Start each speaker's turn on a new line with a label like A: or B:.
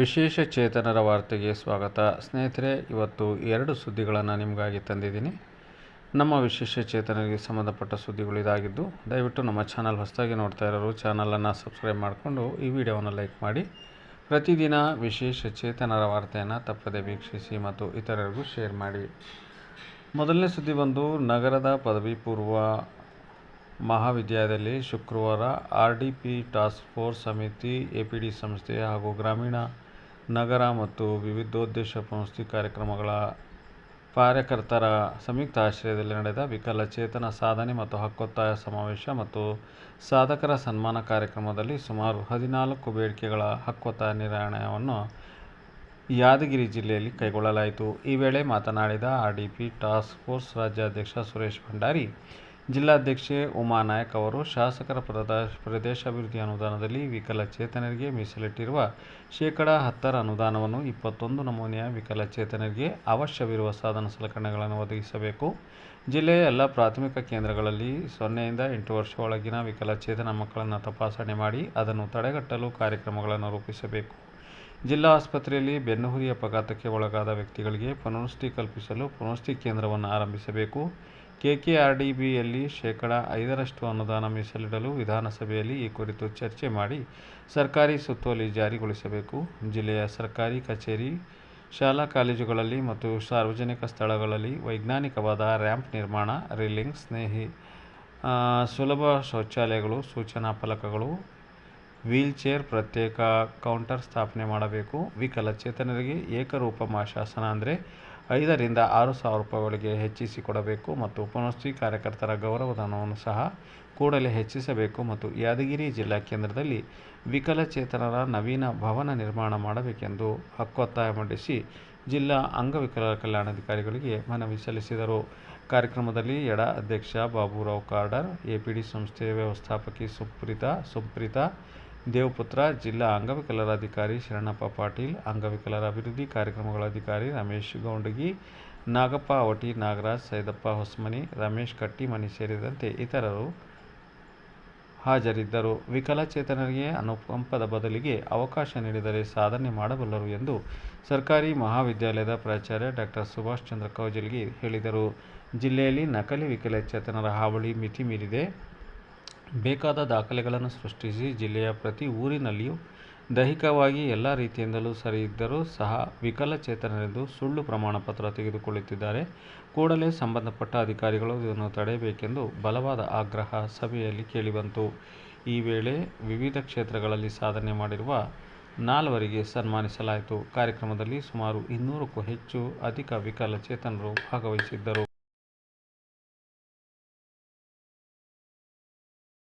A: ವಿಶೇಷ ಚೇತನರ ವಾರ್ತೆಗೆ ಸ್ವಾಗತ. ಸ್ನೇಹಿತರೆ, ಇವತ್ತು ಎರಡು ಸುದ್ದಿಗಳನ್ನು ನಿಮಗಾಗಿ ತಂದಿದ್ದೀನಿ. ನಮ್ಮ ವಿಶೇಷ ಚೇತನರಿಗೆ ಸಂಬಂಧಪಟ್ಟ ಸುದ್ದಿಗಳು ಇದಾಗಿದ್ದು, ದಯವಿಟ್ಟು ನಮ್ಮ ಚಾನಲ್ ಹೊಸದಾಗಿ ನೋಡ್ತಾ ಇರೋರು, ಚಾನಲನ್ನು ಸಬ್ಸ್ಕ್ರೈಬ್ ಮಾಡಿಕೊಂಡು ಈ ವಿಡಿಯೋವನ್ನು ಲೈಕ್ ಮಾಡಿ. ಪ್ರತಿದಿನ ವಿಶೇಷ ಚೇತನರ ವಾರ್ತೆಯನ್ನು ತಪ್ಪದೆ ವೀಕ್ಷಿಸಿ ಮತ್ತು ಇತರರಿಗೂ ಶೇರ್ ಮಾಡಿ. ಮೊದಲನೇ ಸುದ್ದಿ ಬಂದು, ನಗರದ ಪದವಿ ಪೂರ್ವ ಮಹಾವಿದ್ಯಾಲಯದಲ್ಲಿ ಶುಕ್ರವಾರ R D P task force ಸಮಿತಿ, ಎ ಪಿ ಡಿ ಸಂಸ್ಥೆ ಹಾಗೂ ಗ್ರಾಮೀಣ ನಗರ ಮತ್ತು ವಿವಿಧೋದ್ದೇಶ ಸಂಸ್ಥೆ ಕಾರ್ಯಕ್ರಮಗಳ ಕಾರ್ಯಕರ್ತರ ಸಂಯುಕ್ತ ಆಶ್ರಯದಲ್ಲಿ ನಡೆದ ವಿಕಲಚೇತನ ಸಾಧನೆ ಮತ್ತು ಹಕ್ಕೊತ್ತಾಯ ಸಮಾವೇಶ ಮತ್ತು ಸಾಧಕರ ಸನ್ಮಾನ ಕಾರ್ಯಕ್ರಮದಲ್ಲಿ ಸುಮಾರು ಹದಿನಾಲ್ಕು ಬೇಡಿಕೆಗಳ ಹಕ್ಕೊತ್ತಾಯ ನಿರ್ಣಯವನ್ನು ಯಾದಗಿರಿ ಜಿಲ್ಲೆಯಲ್ಲಿ ಕೈಗೊಳ್ಳಲಾಯಿತು. ಈ ವೇಳೆ ಮಾತನಾಡಿದ R D P task force ರಾಜ್ಯಾಧ್ಯಕ್ಷ ಸುರೇಶ್ ಭಂಡಾರಿ ಜಿಲ್ಲಾಧ್ಯಕ್ಷೆ ಉಮಾ ನಾಯಕ್ ಅವರು ಶಾಸಕರ ಪ್ರದೇಶಾಭಿವೃದ್ಧಿ ಅನುದಾನದಲ್ಲಿ ವಿಕಲಚೇತನರಿಗೆ ಮೀಸಲಿಟ್ಟಿರುವ ಶೇಕಡ ಹತ್ತರ ಅನುದಾನವನ್ನು ಇಪ್ಪತ್ತೊಂದು ನಮೂನೆಯ ವಿಕಲಚೇತನರಿಗೆ ಅವಶ್ಯವಿರುವ ಸಾಧನ ಸಲಕರಣೆಗಳನ್ನು ಒದಗಿಸಬೇಕು. ಜಿಲ್ಲೆಯ ಎಲ್ಲ ಪ್ರಾಥಮಿಕ ಕೇಂದ್ರಗಳಲ್ಲಿ ಸೊನ್ನೆಯಿಂದ ಎಂಟು ವರ್ಷ ಒಳಗಿನ ವಿಕಲಚೇತನ ಮಕ್ಕಳನ್ನು ತಪಾಸಣೆ ಮಾಡಿ ಅದನ್ನು ತಡೆಗಟ್ಟಲು ಕಾರ್ಯಕ್ರಮಗಳನ್ನು ರೂಪಿಸಬೇಕು. ಜಿಲ್ಲಾ ಆಸ್ಪತ್ರೆಯಲ್ಲಿ ಬೆನ್ನುಹುರಿ ಅಪಘಾತಕ್ಕೆ ಒಳಗಾದ ವ್ಯಕ್ತಿಗಳಿಗೆ ಪುನರ್ವಸತಿ ಕಲ್ಪಿಸಲು ಪುನರ್ವಸತಿ ಕೇಂದ್ರವನ್ನು ಆರಂಭಿಸಬೇಕು. ಕೆಕೆಆರ್ಡಿಬಿಯಲ್ಲಿ ಶೇಕಡ ಐದರಷ್ಟು ಅನುದಾನ ಮೀಸಲಿಡಲು ವಿಧಾನಸಭೆಯಲ್ಲಿ ಈ ಕುರಿತು ಚರ್ಚೆ ಮಾಡಿ ಸರ್ಕಾರಿ ಸುತ್ತೋಲೆ ಜಾರಿಗೊಳಿಸಬೇಕು. ಜಿಲ್ಲೆಯ ಸರ್ಕಾರಿ ಕಚೇರಿ, ಶಾಲಾ ಕಾಲೇಜುಗಳಲ್ಲಿ ಮತ್ತು ಸಾರ್ವಜನಿಕ ಸ್ಥಳಗಳಲ್ಲಿ ವೈಜ್ಞಾನಿಕವಾದ ರ್ಯಾಂಪ್ ನಿರ್ಮಾಣ, ರೇಲಿಂಗ್, ಸ್ನೇಹಿ ಸುಲಭ ಶೌಚಾಲಯಗಳು, ಸೂಚನಾ ಫಲಕಗಳು, ವೀಲ್ಚೇರ್ ಪ್ರತ್ಯೇಕ ಕೌಂಟರ್ ಸ್ಥಾಪನೆ ಮಾಡಬೇಕು. ವಿಕಲಚೇತನರಿಗೆ ಏಕರೂಪ ಶಾಸನ ಅಂದರೆ ಐದರಿಂದ ಆರು ಸಾವಿರ ರೂಪಾಯಿಗಳಿಗೆ ಹೆಚ್ಚಿಸಿ ಕೊಡಬೇಕು ಮತ್ತು ಪುನಶ್ಚಿ ಕಾರ್ಯಕರ್ತರ ಗೌರವಧನವನ್ನು ಸಹ ಕೂಡಲೇ ಹೆಚ್ಚಿಸಬೇಕು ಮತ್ತು ಯಾದಗಿರಿ ಜಿಲ್ಲಾ ಕೇಂದ್ರದಲ್ಲಿ ವಿಕಲಚೇತನರ ನವೀನ ಭವನ ನಿರ್ಮಾಣ ಮಾಡಬೇಕೆಂದು ಹಕ್ಕೊತ್ತಾಯ ಮಂಡಿಸಿ ಜಿಲ್ಲಾ ಅಂಗವಿಕಲರ ಕಲ್ಯಾಣಾಧಿಕಾರಿಗಳಿಗೆ ಮನವಿ ಸಲ್ಲಿಸಿದರು. ಕಾರ್ಯಕ್ರಮದಲ್ಲಿ ಎಡ ಅಧ್ಯಕ್ಷ ಬಾಬುರಾವ್ ಕಾರ್ಡರ್ ಎಪಿಡಿ ಸಂಸ್ಥೆಯ ವ್ಯವಸ್ಥಾಪಕಿ ಸುಪ್ರೀತಾ ಸುಪ್ರೀತಾ ದೇವಪುತ್ರ ಜಿಲ್ಲಾ ಅಂಗವಿಕಲರ ಅಧಿಕಾರಿ ಶರಣಪ್ಪ ಪಾಟೀಲ್ ಅಂಗವಿಕಲರ ಅಭಿವೃದ್ಧಿ ಕಾರ್ಯಕ್ರಮಗಳ ಅಧಿಕಾರಿ ರಮೇಶ್ ಗೌಂಡಗಿ, ನಾಗಪ್ಪ ಅವಟಿ ನಾಗರಾಜ್, ಸೈದಪ್ಪ ಹೊಸ್ಮನಿ, ರಮೇಶ್ ಕಟ್ಟಿಮನಿ ಸೇರಿದಂತೆ ಇತರರು ಹಾಜರಿದ್ದರು. ವಿಕಲಚೇತನರಿಗೆ ಅನುಕಂಪದ ಬದಲಿಗೆ ಅವಕಾಶ ನೀಡಿದರೆ ಸಾಧನೆ ಮಾಡಬಲ್ಲರು ಎಂದು ಸರ್ಕಾರಿ ಮಹಾವಿದ್ಯಾಲಯದ ಪ್ರಾಚಾರ್ಯ ಡಾಕ್ಟರ್ ಸುಭಾಷ್ ಚಂದ್ರ ಕೌಜಲ್ಗಿ ಹೇಳಿದರು. ಜಿಲ್ಲೆಯಲ್ಲಿ ನಕಲಿ ವಿಕಲಚೇತನರ ಹಾವಳಿ ಮಿತಿ ಮೀರಿದೆ ಬೇಕಾದ ದಾಖಲೆಗಳನ್ನು ಸೃಷ್ಟಿಸಿ ಜಿಲ್ಲೆಯ ಪ್ರತಿ ಊರಿನಲ್ಲಿಯೂ ದೈಹಿಕವಾಗಿ ಎಲ್ಲ ರೀತಿಯಿಂದಲೂ ಸರಿಯಿದ್ದರೂ ಸಹ ವಿಕಲಚೇತನರೆಂದು ಸುಳ್ಳು ಪ್ರಮಾಣ ಪತ್ರ ತೆಗೆದುಕೊಳ್ಳುತ್ತಿದ್ದಾರೆ. ಕೂಡಲೇ ಸಂಬಂಧಪಟ್ಟ ಅಧಿಕಾರಿಗಳು ಇದನ್ನು ತಡೆಯಬೇಕೆಂದು ಬಲವಾದ ಆಗ್ರಹ ಸಭೆಯಲ್ಲಿ ಕೇಳಿಬಂತು. ಈ ವೇಳೆ ವಿವಿಧ ಕ್ಷೇತ್ರಗಳಲ್ಲಿ ಸಾಧನೆ ಮಾಡಿರುವ ನಾಲ್ವರಿಗೆ ಸನ್ಮಾನಿಸಲಾಯಿತು. ಕಾರ್ಯಕ್ರಮದಲ್ಲಿ ಸುಮಾರು ಇನ್ನೂರಕ್ಕೂ ಹೆಚ್ಚು ಅಧಿಕ ವಿಕಲಚೇತನರು ಭಾಗವಹಿಸಿದ್ದರು.